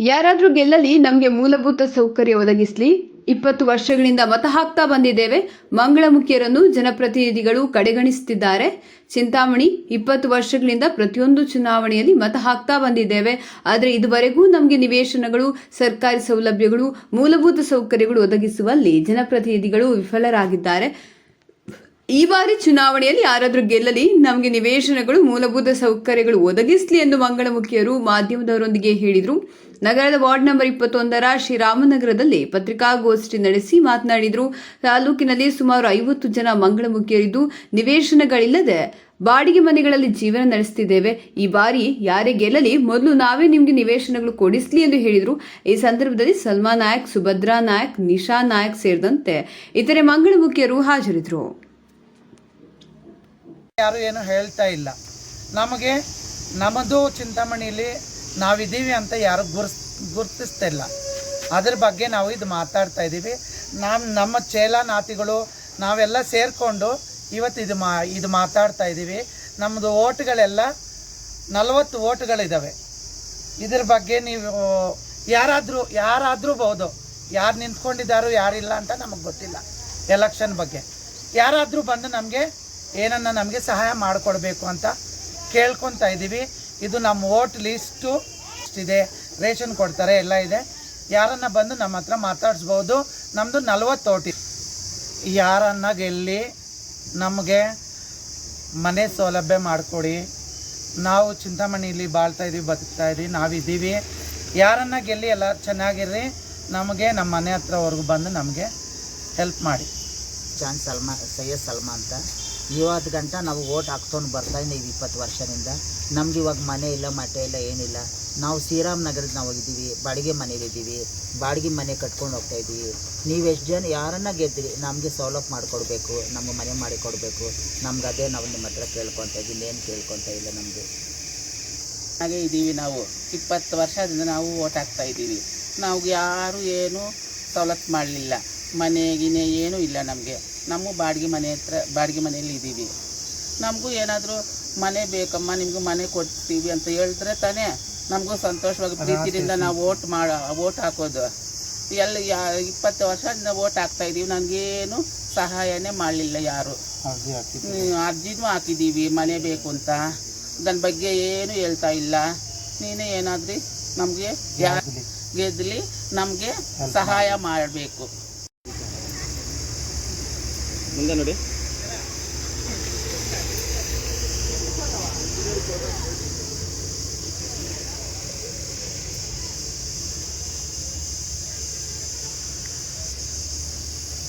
ಯಾರಾದರೂ ಗೆಲ್ಲಲಿ ನಮಗೆ ಮೂಲಭೂತ ಸೌಕರ್ಯ ಒದಗಿಸಲಿ. ಇಪ್ಪತ್ತು ವರ್ಷಗಳಿಂದ ಮತ ಹಾಕ್ತಾ ಬಂದಿದ್ದೇವೆ. ಮಂಗಳಮುಖಿಯರನ್ನು ಜನಪ್ರತಿನಿಧಿಗಳು ಕಡೆಗಣಿಸುತ್ತಿದ್ದಾರೆ. ಚಿಂತಾಮಣಿ, ಇಪ್ಪತ್ತು ವರ್ಷಗಳಿಂದ ಪ್ರತಿಯೊಂದು ಚುನಾವಣೆಯಲ್ಲಿ ಮತ ಹಾಕ್ತಾ ಬಂದಿದ್ದೇವೆ. ಆದರೆ ಇದುವರೆಗೂ ನಮಗೆ ನಿವೇಶನಗಳು, ಸರ್ಕಾರಿ ಸೌಲಭ್ಯಗಳು, ಮೂಲಭೂತ ಸೌಕರ್ಯಗಳು ಒದಗಿಸುವಲ್ಲಿ ಜನಪ್ರತಿನಿಧಿಗಳು ವಿಫಲರಾಗಿದ್ದಾರೆ. ಈ ಬಾರಿ ಚುನಾವಣೆಯಲ್ಲಿ ಯಾರಾದರೂ ಗೆಲ್ಲಲಿ ನಮಗೆ ನಿವೇಶನಗಳು, ಮೂಲಭೂತ ಸೌಕರ್ಯಗಳು ಒದಗಿಸಲಿ ಎಂದು ಮಂಗಳಮುಖಿಯರು ಮಾಧ್ಯಮದವರೊಂದಿಗೆ ಹೇಳಿದರು. ನಗರದ ವಾರ್ಡ್ ನಂಬರ್ ಇಪ್ಪತ್ತೊಂದರ ಶ್ರೀರಾಮನಗರದಲ್ಲಿ ಪತ್ರಿಕಾಗೋಷ್ಠಿ ನಡೆಸಿ ಮಾತನಾಡಿದರು. ತಾಲೂಕಿನಲ್ಲಿ ಸುಮಾರು ಐವತ್ತು ಜನ ಮಂಗಳಮುಖಿಯರಿದ್ದು ನಿವೇಶನಗಳಿಲ್ಲದೆ ಬಾಡಿಗೆ ಮನೆಗಳಲ್ಲಿ ಜೀವನ ನಡೆಸುತ್ತಿದ್ದೇವೆ ಈ ಬಾರಿ ಯಾರೇ ಗೆಲ್ಲಲಿ ಮೊದಲು ನಾವೇ ನಿಮಗೆ ನಿವೇಶನಗಳು ಕೊಡಿಸಲಿ ಎಂದು ಹೇಳಿದರು. ಈ ಸಂದರ್ಭದಲ್ಲಿ ಸಲ್ಮಾ ನಾಯಕ್, ಸುಭದ್ರಾ ನಾಯಕ್, ನಿಶಾ ನಾಯಕ್ ಸೇರಿದಂತೆ ಇತರೆ ಮಂಗಳಮುಖಿಯರು ಹಾಜರಿದ್ದರು ಯಾರು ಏನು ಹೇಳ್ತಾ ಇಲ್ಲ. ನಮಗೆ, ನಮ್ಮದು ಚಿಂತಾಮಣಿಯಲ್ಲಿ ನಾವಿದ್ದೀವಿ ಅಂತ ಯಾರು ಗುರ್ಸ್, ಗುರುತಿಸ್ತಿಲ್ಲ. ಅದ್ರ ಬಗ್ಗೆ ನಾವು ಇದು ಮಾತಾಡ್ತಾ ಇದ್ದೀವಿ. ನಮ್ಮ ನಮ್ಮ ಚೇಲ ನಾತಿಗಳು ನಾವೆಲ್ಲ ಸೇರಿಕೊಂಡು ಇವತ್ತು ಇದು ಮಾ, ಇದು ಮಾತಾಡ್ತಾ ಇದ್ದೀವಿ. ನಮ್ಮದು ಓಟ್ಗಳೆಲ್ಲ ನಲವತ್ತು ಓಟ್ಗಳಿದ್ದಾವೆ ಇದ್ರ ಬಗ್ಗೆ ನೀವು ಯಾರಾದರೂ ಯಾರಾದರೂ ಬಹುದು, ಯಾರು ನಿಂತ್ಕೊಂಡಿದ್ದಾರೋ, ಯಾರಿಲ್ಲ ಅಂತ ನಮಗೆ ಗೊತ್ತಿಲ್ಲ. ಎಲೆಕ್ಷನ್ ಬಗ್ಗೆ. ಯಾರಾದರೂ ಬಂದು ನಮಗೆ ಏನನ್ನ ನಮಗೆ ಸಹಾಯ ಮಾಡಿಕೊಡ್ಬೇಕು ಅಂತ ಕೇಳ್ಕೊತಾ ಇದ್ದೀವಿ ಇದು ನಮ್ಮ ವೋಟ್ ಲಿಸ್ಟು. ಇದೆ. ರೇಷನ್ ಕೊಡ್ತಾರೆ, ಎಲ್ಲ ಇದೆ. ಯಾರನ್ನ ಬಂದು ನಮ್ಮ ಹತ್ರ ಮಾತಾಡಿಸ್ಬೋದು. ನಮ್ಮದು ನಲ್ವತ್ತು ಓಟಿ. ಯಾರನ್ನ ಗೆಲ್ಲಿ ನಮಗೆ ಮನೆ ಸೌಲಭ್ಯ ಮಾಡಿಕೊಡಿ. ನಾವು ಚಿಂತಾಮಣಿಯಲ್ಲಿ ಬಾಳ್ತಾ ಇದೀವಿ, ಬದುಕ್ತಾ ಇದೀವಿ, ನಾವಿದ್ದೀವಿ. ಯಾರನ್ನ ಗೆಲ್ಲಿ ಎಲ್ಲ ಚೆನ್ನಾಗಿರ್ರಿ, ನಮಗೆ ನಮ್ಮ ಮನೆ ಹತ್ರವರೆಗೂ ಬಂದು ನಮಗೆ ಹೆಲ್ಪ್ ಮಾಡಿ. ಜಾನ್ ಸಲ್ಮಾ, ಸೈಯದ್ ಸಲ್ಮಾ ಅಂತ. ಇವತ್ತು ಗಂಟ ನಾವು ಓಟ್ ಹಾಕ್ಕೊಂಡು ಬರ್ತಾ ಇದ್ದೀವಿ ಇಪ್ಪತ್ತು ವರ್ಷದಿಂದ. ನಮ್ಗೆ ಇವಾಗ ಮನೆ ಇಲ್ಲ, ಮಠ ಇಲ್ಲ, ಏನಿಲ್ಲ. ನಾವು ಶ್ರೀರಾಮ್ ನಗರದ ನಾವು ಹೋಗಿದ್ದೀವಿ ಬಾಡಿಗೆ ಮನೇಲಿದ್ದೀವಿ ಬಾಡಿಗೆ ಮನೆ ಕಟ್ಕೊಂಡು ಹೋಗ್ತಾ ಇದ್ದೀವಿ. ನೀವು ಎಷ್ಟು ಜನ, ಯಾರನ್ನ ಗೆದ್ದಿರಿ ನಮಗೆ ಸೌಲಭ್ಯ ಮಾಡಿಕೊಡ್ಬೇಕು ನಮ್ಗೆ ಮನೆ ಮಾಡಿಕೊಡ್ಬೇಕು. ನಮ್ಗೆ ಅದೇ ನಾವು ನಿಮ್ಮ ಹತ್ರ ಕೇಳ್ಕೊತಾ ಇದ್ದೀವಿ ಏನು ಕೇಳ್ಕೊತಾ ಇಲ್ಲ ನಮಗೆ. ಹಾಗೆ ಇದ್ದೀವಿ ನಾವು. ಇಪ್ಪತ್ತು ವರ್ಷದಿಂದ ನಾವು ಓಟ್ ಹಾಕ್ತಾ ಇದ್ದೀವಿ. ನಾವು ಯಾರು ಏನು ಸವಲತ್ತು ಮಾಡಲಿಲ್ಲ. ಮನೆಗಿನೇ ಏನೂ ಇಲ್ಲ ನಮಗೆ. ನಮ್ಮ ಬಾಡಿಗೆ ಮನೆ ಹತ್ರ ಬಾಡಿಗೆ ಮನೆಯಲ್ಲಿ ಇದ್ದೀವಿ. ನಮಗೂ ಏನಾದರೂ ಮನೆ ಬೇಕಮ್ಮ ನಿಮಗೂ ಮನೆ ಕೊಡ್ತೀವಿ ಅಂತ ಹೇಳಿದ್ರೆ ತಾನೇ ನಮಗೂ ಸಂತೋಷವಾಗಿ ಪ್ರೀತಿಯಿಂದ ನಾವು ಓಟ್ ಮಾಡ ಓಟ್ ಹಾಕೋದು. ಎಲ್ಲ ಯಾ ಇಪ್ಪತ್ತು ವರ್ಷದಿಂದ ಓಟ್ ಹಾಕ್ತಾ ಇದ್ದೀವಿ ನನಗೇನು ಸಹಾಯನೇ ಮಾಡಲಿಲ್ಲ ಯಾರು. ಅರ್ಜಿನೂ ಹಾಕಿದ್ದೀವಿ ಮನೆ ಬೇಕು ಅಂತ. ನನ್ನ ಬಗ್ಗೆ ಏನು ಹೇಳ್ತಾ ಇಲ್ಲ. ನೀನೇ ಏನಾದ್ರಿ ನಮಗೆ ಗೆದ್ದಲಿ ಗೆದ್ಲಿ ನಮಗೆ ಸಹಾಯ ಮಾಡಬೇಕು. ಮುಂದೆ ನೋಡಿ.